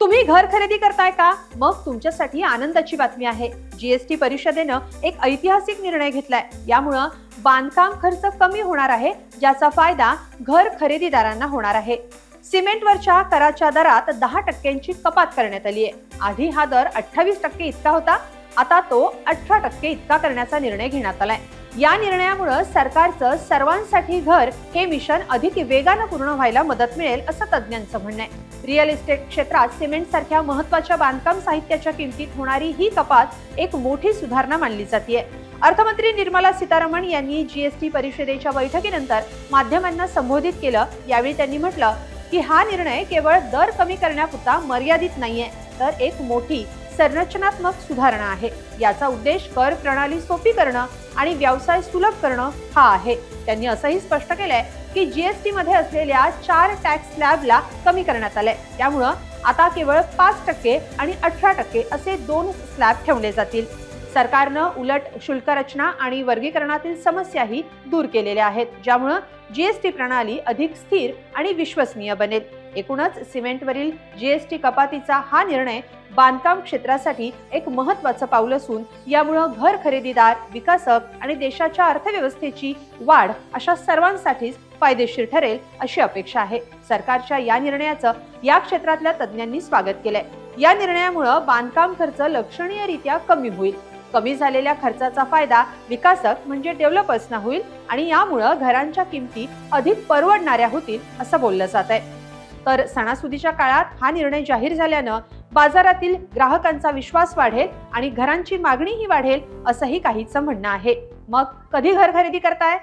तुम्ही घर खरेदी करताय का? मग तुमच्यासाठी आनंदाची बातमी आहे. जीएसटी परिषदेनं एक ऐतिहासिक निर्णय घेतलाय. यामुळं बांधकाम खर्च कमी होणार आहे ज्याचा फायदा घर खरेदीदारांना होणार आहे. सिमेंटवरच्या कराच्या दरात दहा टक्क्यांची कपात करण्यात आली आहे आधी हा दर अठ्ठावीस टक्के इतका होता आता तो अठरा टक्के इतका करण्याचा निर्णय घेण्यात आलाय. या निर्णयामुळे सरकारचं सर्वांसाठी घर हे मिशन अधिक वेगानं पूर्ण व्हायला मदत मिळेल असं तज्ज्ञांचं म्हणणं आहे. रिअल इस्टेट क्षेत्रात सिमेंट सारख्या महत्त्वाच्या बांधकाम साहित्याच्या किमतीत होणारी ही कपात एक मोठी सुधारणा मानली जाते अर्थमंत्री निर्मला सीतारामन यांनी जीएसटी परिषदेच्या बैठकीनंतर माध्यमांना संबोधित केलं. यावेळी त्यांनी म्हटलं की हा निर्णय केवळ दर कमी करण्यापुरता मर्यादित नाहीये तर एक मोठी संरचनात्मक सुधारणा आहे. याचा उद्देश कर प्रणाली सोपी करणं आणि व्यवसाय सुलभ करणं हा आहे. त्यांनी असंही स्पष्ट केलंय की जीएसटी मध्ये असलेल्या चार टॅक्स स्लॅबला कमी करण्यात आलंय. त्यामुळं आता केवळ पाच टक्के आणि अठरा टक्के असे दोन स्लॅब ठेवले जातील. सरकारनं उलट शुल्क रचना आणि वर्गीकरणातील समस्याही दूर केलेल्या आहेत. ज्यामुळं जीएसटी प्रणाली अधिक स्थिर आणि विश्वसनीय बनेल. एकूणच सिमेंटवरील जीएसटी कपातीचा हा निर्णय बांधकाम क्षेत्रासाठी एक महत्वाचं पाऊल असून यामुळं घर खरेदीदार विकासक आणि देशाच्या अर्थव्यवस्थेची वाढ अशा सर्वांसाठीच फायदेशीर ठरेल अशी अपेक्षा आहे. सरकारच्या या निर्णयाचं या क्षेत्रातल्या तज्ज्ञांनी स्वागत केलंय. या निर्णयामुळं बांधकाम खर्च लक्षणीयरित्या कमी होईल. कमी झालेल्या खर्चाचा फायदा विकासक म्हणजे डेव्हलपर्सना होईल आणि यामुळं घरांच्या किमती अधिक परवडणाऱ्या होतील असं बोललं जात आहे तर सणासुदीच्या काळात हा निर्णय जाहीर झाल्यानं बाजारातील ग्राहकांचा विश्वास वाढेल आणि घरांची मागणीही वाढेल असंही काहीचं म्हणणं आहे. मग कधी घर खरेदी करताय?